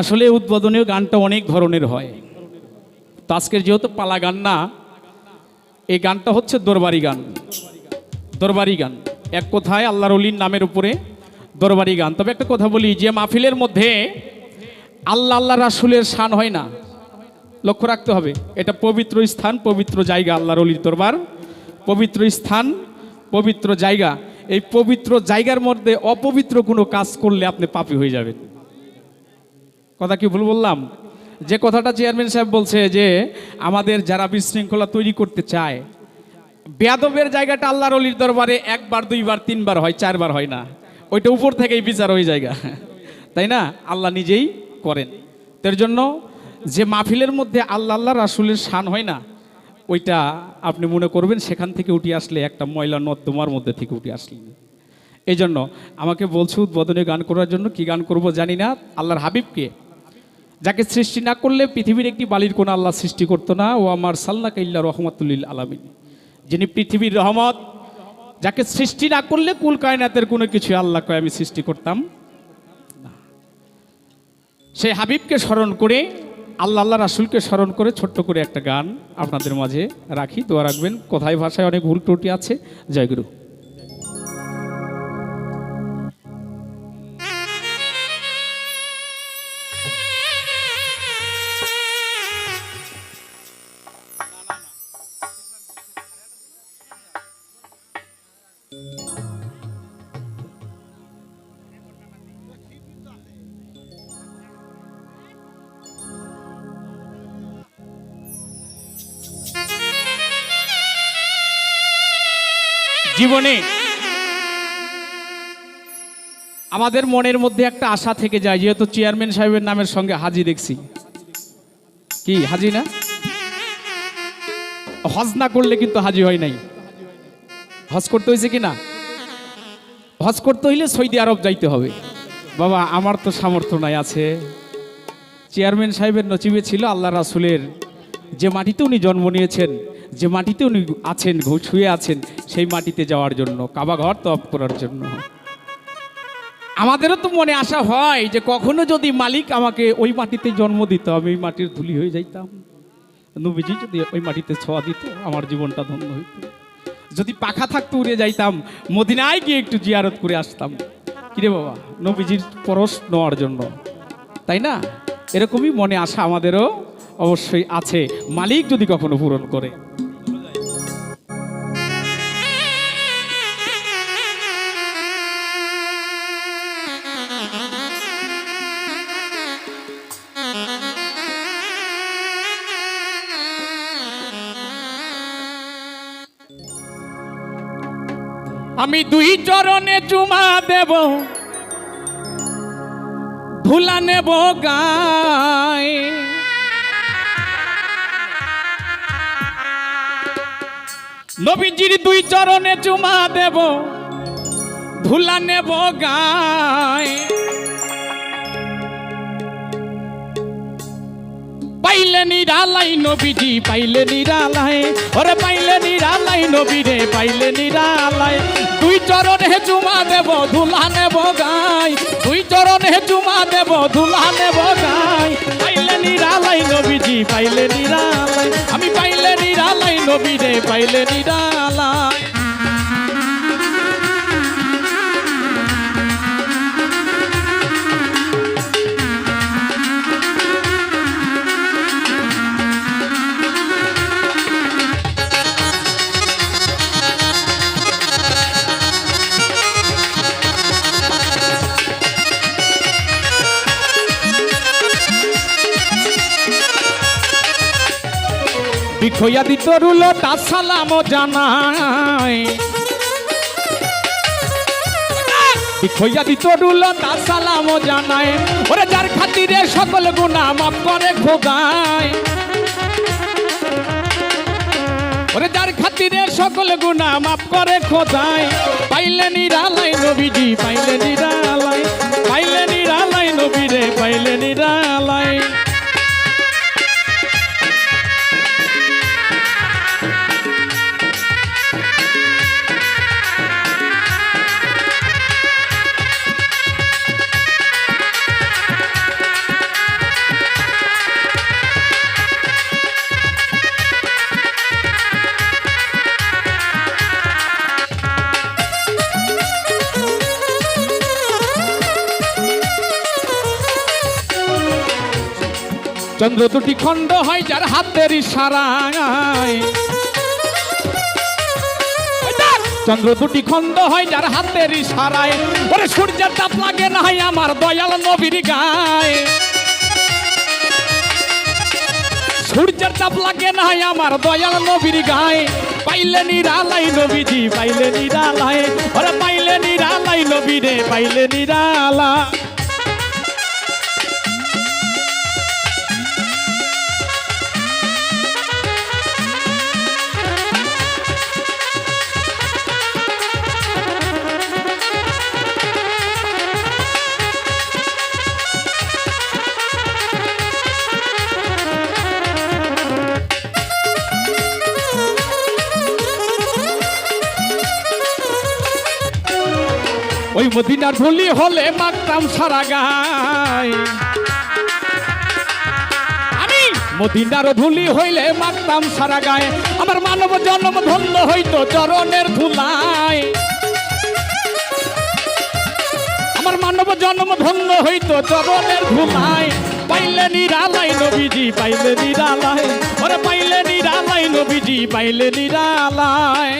আসলে উদ্বোধনীয় গানটা অনেক ধরনের হয়। তো আজকের যেহেতু পালা গান না, এই গানটা হচ্ছে দরবারি গান। দরবারি গান। এক কথায় আল্লাহর অলির নামের উপরে দরবারি গান। তবে একটা কথা বলি, যে মাহফিলের মধ্যে আল্লাহ আল্লাহ রাসুলের শান হয় না। লক্ষ্য রাখতে হবে, এটা পবিত্র স্থান, পবিত্র জায়গা আল্লাহর অলির দরবার। পবিত্র স্থান, পবিত্র জায়গা। এই পবিত্র জায়গার মধ্যে অপবিত্র কোনো কাজ করলে আপনি পাপী হয়ে যাবেন। কথা কি ভুল বললাম? যে কথাটা চেয়ারম্যান সাহেব বলছে যে, আমাদের যারা বিশৃঙ্খলা তৈরি করতে চায়, বেয়াদবের জায়গাটা আল্লাহর অলির দরবারে একবার, দুইবার, তিনবার হয়, চারবার হয় না। ওইটা উপর থেকেই বিচার হয়ে জায়গা তাই না? আল্লাহ নিজেই করেন। তার জন্য যে মাহফিলের মধ্যে আল্লাহ আল্লাহ রাসুলের শান হয় না, ওইটা আপনি মনে করবেন, সেখান থেকে উঠে আসলে একটা ময়লা নর্দমার মধ্যে থেকে উঠে আসলেন এই জন্য আমাকে বলছে উদ্বোধনে গান করার জন্য, কি গান করব জানি না। আল্লাহর হাবিবকে যাকে সৃষ্টি না করলে পৃথিবীর একটি বালির কোনো আল্লাহ সৃষ্টি করতো না। ও আমার সাল্লা কাইল্লা রহমতুল্লিল আলমিন। যিনি পৃথিবীর রহমত, যাকে সৃষ্টি না করলে কুল কায়নাতের কোনো কিছু আল্লাহ কয় আমি সৃষ্টি করতাম। সেই হাবিবকে স্মরণ করে, আল্লাহ আল্লাহ রাসুলকে স্মরণ করে ছোট্ট করে একটা গান আপনাদের মাঝে রাখি। দোয়া রাখবেন। কোথায় ভাষায় অনেক ভুল ত্রুটি আছে জয়গুরু জীবনে আমাদের মনের মধ্যে একটা আশা থেকে যায়, যেহেতু চেয়ারম্যান সাহেবের নামের সঙ্গে হাজি দেখছি। কি, হাজি না? হজ না করলে কিন্তু হাজি হয় নাই। হজ করতে হয়েছে কি না? হজ করতে হইলে সৌদি আরব যাইতে হবে। বাবা, আমার তো সামর্থ্য নাই আছে। চেয়ারম্যান সাহেবের নচিবে ছিল আল্লাহ রাসুলের যে মাটিতে উনি জন্ম নিয়েছেন যে মাটিতে উনি আছেন শুয়ে আছেন, সেই মাটিতে যাওয়ার জন্য কাবা ঘর তপ করার জন্য। আমাদেরও তো মনে আশা হয় যে কখনো যদি মালিক আমাকে ওই মাটিতে জন্ম দিত, আমি ওই মাটির ধুলি হয়ে যাইতাম। নবীজি যদি ওই মাটিতে ছোঁয়া দিত, আমার জীবনটা ধন্য হইত। যদি পাখা থাকতো, উড়ে যাইতাম। মদিনায় গিয়ে একটু জিয়ারত করে আসতাম। কিরে বাবা, নবীজির পরশ নেওয়ার জন্য। তাই না? এরকমই মনে আশা আমাদেরও অবশ্যই আছে। মালিক যদি কখনো পূরণ করে। আমি দুই চরণে চুমা দেব। ধুলা নেব গায়। নবীজির দুই চরণে চুমা দেব। ধুলা নেব গায়। পাইলে নিরালাই নবীজি পাইলে নিরালাই। ওরে পাইলে নিরালাই নবী রে পাইলে নিরালাই দুই চরণে চুমা দেব, ধুলা নেব গাই। দুই চরণে চুমা দেব, ধুলা নেব গাই। পাইলে নিরালাই নবীজি, পাইলে নিরালাই আমি পাইলে নিরালাই নবীরে, পাইলে নিরালাই বিখয়া দিত রুলো তা সালাম জানাই। বিখয়া দিত রুলো তা সালাম জানাই। ওরে যার খাতিরে সকল গুণা মাফ করে খোদায় ওরে যার খাতিরে সকল গুণা মাফ করে, খোদায়। পাইলে নিরালাই নবীজি পাইলে নিরালাই পাইলে নিরালাই নবী রে পাইলে নিরালাই চন্দ্র দুটি খণ্ড হয়, যার হাতের ইশারায়। চন্দ্র দুটি খণ্ড হয়, যার হাতের ইশারায়। ওরে, সূর্যের তাপ লাগে না হয় আমার দয়াল নবীর গায়। সূর্যের তাপ লাগে না হয় আমার দয়াল নবীর গায়ে। পাইলে নিরালাই নবীজি, পাইলে নিরালাই। ওরে, পাইলে নিরালাই নবী রে পাইলে নিরালা। ওই মদিনার ধুলি হলে মাগতাম সারা গায়। আমি মদিনার ধুলি হইলে মাগতাম সারা গায়ে। আমার মানব জন্ম ধন্য হইতো চরণের ধুলায়। আমার মানব জন্ম ধন্য হইতো চরণের ধুলায়। পাইলে নিরালাই নবীজি, পাইলে নিরালায়। ওরে পাইলে নিরালাই নবীজি, পাইলে নিরালায়।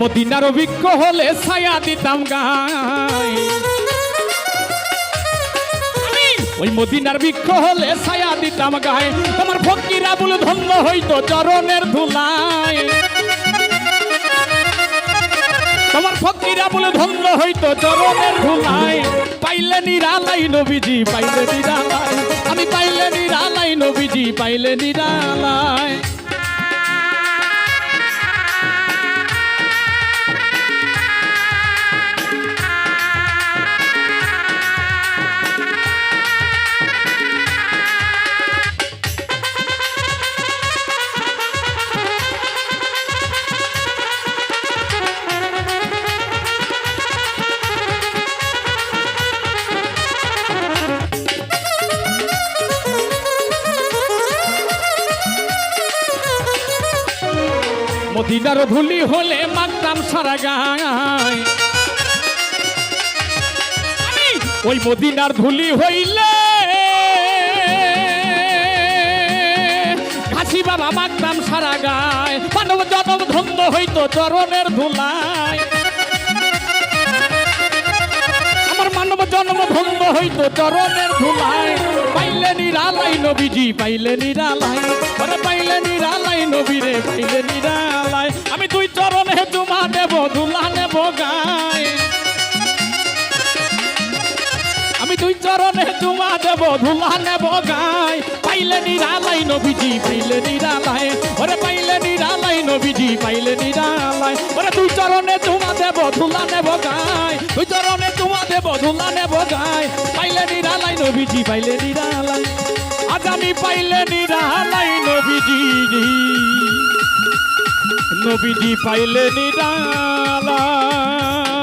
মদিনার অভিজ্ঞ হলে ছায়া দিতাম গায় মদিনার বৃক্ষ হলে ছায়া দিতাম গায়ে। তোমার ফকিরা বলে ধন্য হইতো চরণের ধুলায়। তোমার ফকিরা বলে ধন্য হইতো চরণের ধুলায়। পাইলে নিরালাই নবীজি, পাইলে নিরালাই। আমি পাইলে নিরালাই নবীজি, পাইলে নিরালাই। মদিনার ধুলি হলে মাতাম সারা গায়। ওই মদিনার ধুলি হইলে ঘাসি বাবা মাগতাম সারা গায়। মানব জনম ধন্য হইতো চরণের ধুলায়। জন্ম ধন্য হইতো চরণের ধুলায়। পাইলে নিরালাই নবীজি, পাইলে নিরালাই। ওরে পাইলে নিরালাই নবীরে, পাইলে নিরালাই। আমি দুই চরণে চুমা দেব ধুলা নেব গায়। আমি দুই চরণে চুমা দেব, ধুলা নেব গায়। পাইলে নিরালাই নবীজি, পাইলে নিরালাই। ওরে পাইলে নিরালাই নবীজি, পাইলে নিরালাই। ওরে দুই চরণে চুমা দেব, ধুলা নেব গায়। দুই চরণে ধুলা নেব গায়। পাইলে নিরালাই নবীজি, পাইলে নিরালাই। আজ আমি পাইলে নিরালাই নবীজি নবীজি পাইলে নিরালাই।